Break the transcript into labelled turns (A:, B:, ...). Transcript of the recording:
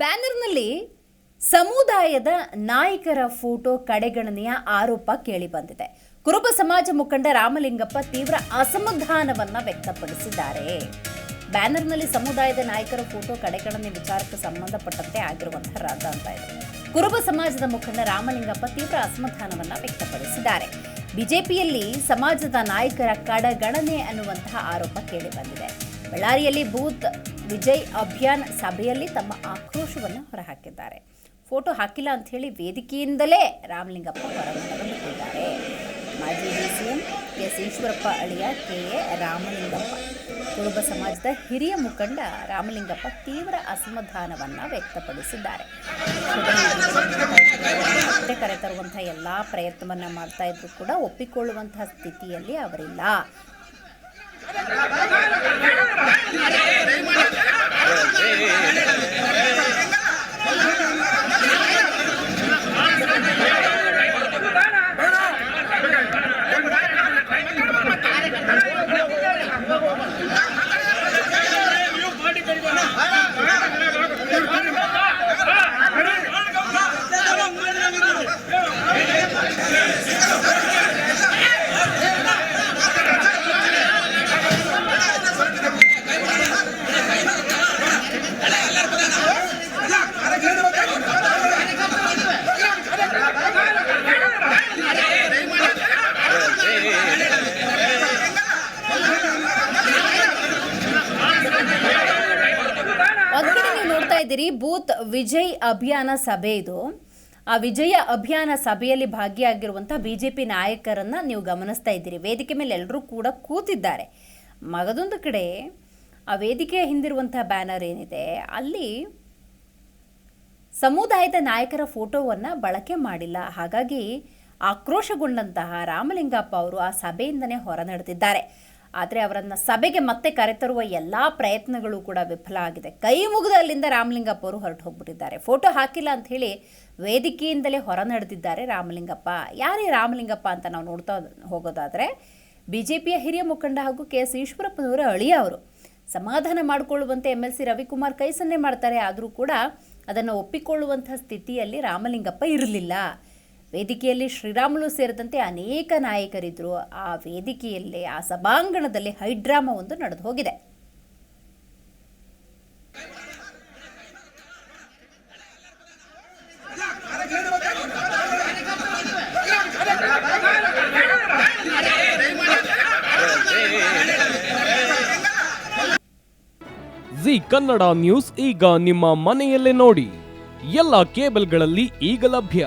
A: ಬ್ಯಾನರ್ನಲ್ಲಿ ಸಮುದಾಯದ ನಾಯಕರ ಫೋಟೋ ಕಡೆಗಣನೆಯ ಆರೋಪ ಕೇಳಿಬಂದಿದೆ ಕುರುಬ ಸಮಾಜ ಮುಖಂಡ ರಾಮಲಿಂಗಪ್ಪ ತೀವ್ರ ಅಸಮಾಧಾನವನ್ನ ವ್ಯಕ್ತಪಡಿಸಿದ್ದಾರೆ. ಬ್ಯಾನರ್ನಲ್ಲಿ ಸಮುದಾಯದ ನಾಯಕರ ಫೋಟೋ ಕಡೆಗಣನೆ ವಿಚಾರಕ್ಕೆ ಸಂಬಂಧಪಟ್ಟಂತೆ ಆಗಿರುವಂತಹ ರಾಜ ಅಂತ ಇದೆ. ಕುರುಬ ಸಮಾಜದ ಮುಖಂಡ ರಾಮಲಿಂಗಪ್ಪ ತೀವ್ರ ಅಸಮಾಧಾನವನ್ನ ವ್ಯಕ್ತಪಡಿಸಿದ್ದಾರೆ. ಬಿಜೆಪಿಯಲ್ಲಿ ಸಮಾಜದ ನಾಯಕರ ಕಡೆಗಣನೆ ಅನ್ನುವಂತಹ ಆರೋಪ ಕೇಳಿಬಂದಿದೆ ಬಳ್ಳಾರಿಯಲ್ಲಿ ಬೂತ್ ವಿಜಯ್ ಅಭಿಯಾನ್ ಸಭೆಯಲ್ಲಿ ತಮ್ಮ ಆಕ್ರೋಶವನ್ನು ಹೊರಹಾಕಿದ್ದಾರೆ. ಫೋಟೋ ಹಾಕಿಲ್ಲ ಅಂತ ಹೇಳಿ ವೇದಿಕೆಯಿಂದಲೇ ರಾಮಲಿಂಗಪ್ಪ ಹೊರಬಿಟ್ಟಿದ್ದಾರೆ ಮಾಜಿ D C M S Eshwarappa ಅಳಿಯ ಕೆ ಎ ರಾಮಲಿಂಗಪ್ಪ. ಕುರುಬ ಸಮಾಜದ ಹಿರಿಯ ಮುಖಂಡ ರಾಮಲಿಂಗಪ್ಪ ತೀವ್ರ ಅಸಮಾಧಾನವನ್ನು ವ್ಯಕ್ತಪಡಿಸಿದ್ದಾರೆ. ಮತ್ತೆ ಕರೆತರುವಂಥ ಎಲ್ಲ ಪ್ರಯತ್ನವನ್ನು ಮಾಡ್ತಾ ಇದ್ರು ಕೂಡ ಒಪ್ಪಿಕೊಳ್ಳುವಂತಹ ಸ್ಥಿತಿಯಲ್ಲಿ ಅವರಿಲ್ಲ. ಇದ್ದೀರಿ ಬೂತ್ ವಿಜಯ್ ಅಭಿಯಾನ ಸಭೆ ಇದು. ಆ ವಿಜಯ ಅಭಿಯಾನ ಸಭೆಯಲ್ಲಿ ಭಾಗಿಯಾಗಿರುವಂತಹ ಬಿಜೆಪಿ ನಾಯಕರನ್ನ ನೀವು ಗಮನಿಸ್ತಾ ಇದ್ದೀರಿ. ವೇದಿಕೆ ಮೇಲೆ ಎಲ್ಲರೂ ಕೂಡ ಕೂತಿದ್ದಾರೆ. ಮಗದೊಂದು ಕಡೆ ಆ ವೇದಿಕೆಯ ಹಿಂದಿರುವಂತಹ ಬ್ಯಾನರ್ ಏನಿದೆ, ಅಲ್ಲಿ ಸಮುದಾಯದ ನಾಯಕರ ಫೋಟೋವನ್ನು ಬಳಕೆ ಮಾಡಿಲ್ಲ. ಹಾಗಾಗಿ ಆಕ್ರೋಶಗೊಂಡಂತಹ ರಾಮಲಿಂಗಪ್ಪ ಅವರು ಆ ಸಭೆಯಿಂದನೇ ಹೊರ ನಡೆದಿದ್ದಾರೆ ಆದರೆ ಅವರನ್ನು ಸಭೆಗೆ ಮತ್ತೆ ಕರೆತರುವ ಎಲ್ಲ ಪ್ರಯತ್ನಗಳು ಕೂಡ ವಿಫಲ ಆಗಿದೆ. ಕೈ ಮುಗಿದ ಅಲ್ಲಿಂದ ರಾಮಲಿಂಗಪ್ಪ ಅವರು ಹೊರಟು ಹೋಗ್ಬಿಟ್ಟಿದ್ದಾರೆ. ಫೋಟೋ ಹಾಕಿಲ್ಲ ಅಂತ ಹೇಳಿ ವೇದಿಕೆಯಿಂದಲೇ ಹೊರ ನಡೆದಿದ್ದಾರೆ ರಾಮಲಿಂಗಪ್ಪ. ಯಾರೇ ರಾಮಲಿಂಗಪ್ಪ ಅಂತ ನಾವು ನೋಡ್ತಾ ಹೋಗೋದಾದರೆ ಬಿ ಜೆ ಪಿಯ ಹಿರಿಯ ಮುಖಂಡ ಹಾಗೂ ಕೆ ಎಸ್ ಈಶ್ವರಪ್ಪನವರ ಅಳಿಯ ಅವರು. ಸಮಾಧಾನ ಮಾಡಿಕೊಳ್ಳುವಂತೆ ಎಂ ಎಲ್ ಸಿ ರವಿಕುಮಾರ್ ಕೈ ಸನ್ನೆ ಮಾಡ್ತಾರೆ. ಆದರೂ ಕೂಡ ಅದನ್ನು ಒಪ್ಪಿಕೊಳ್ಳುವಂಥ ಸ್ಥಿತಿಯಲ್ಲಿ ರಾಮಲಿಂಗಪ್ಪ ಇರಲಿಲ್ಲ. ವೇದಿಕೆಯಲ್ಲಿ ಶ್ರೀರಾಮುಲು ಸೇರಿದಂತೆ ಅನೇಕ ನಾಯಕರಿದ್ದರು ಆ ವೇದಿಕೆಯಲ್ಲಿ, ಆ ಸಭಾಂಗಣದಲ್ಲಿ ಹೈಡ್ರಾಮ ಒಂದು ನಡೆದು ಹೋಗಿದೆ.
B: ಜಿ ಕನ್ನಡ ನ್ಯೂಸ್ ಈಗ ನಿಮ್ಮ ಮನೆಯಲ್ಲೇ ನೋಡಿ. ಎಲ್ಲ ಕೇಬಲ್ಗಳಲ್ಲಿ ಈಗ ಲಭ್ಯ.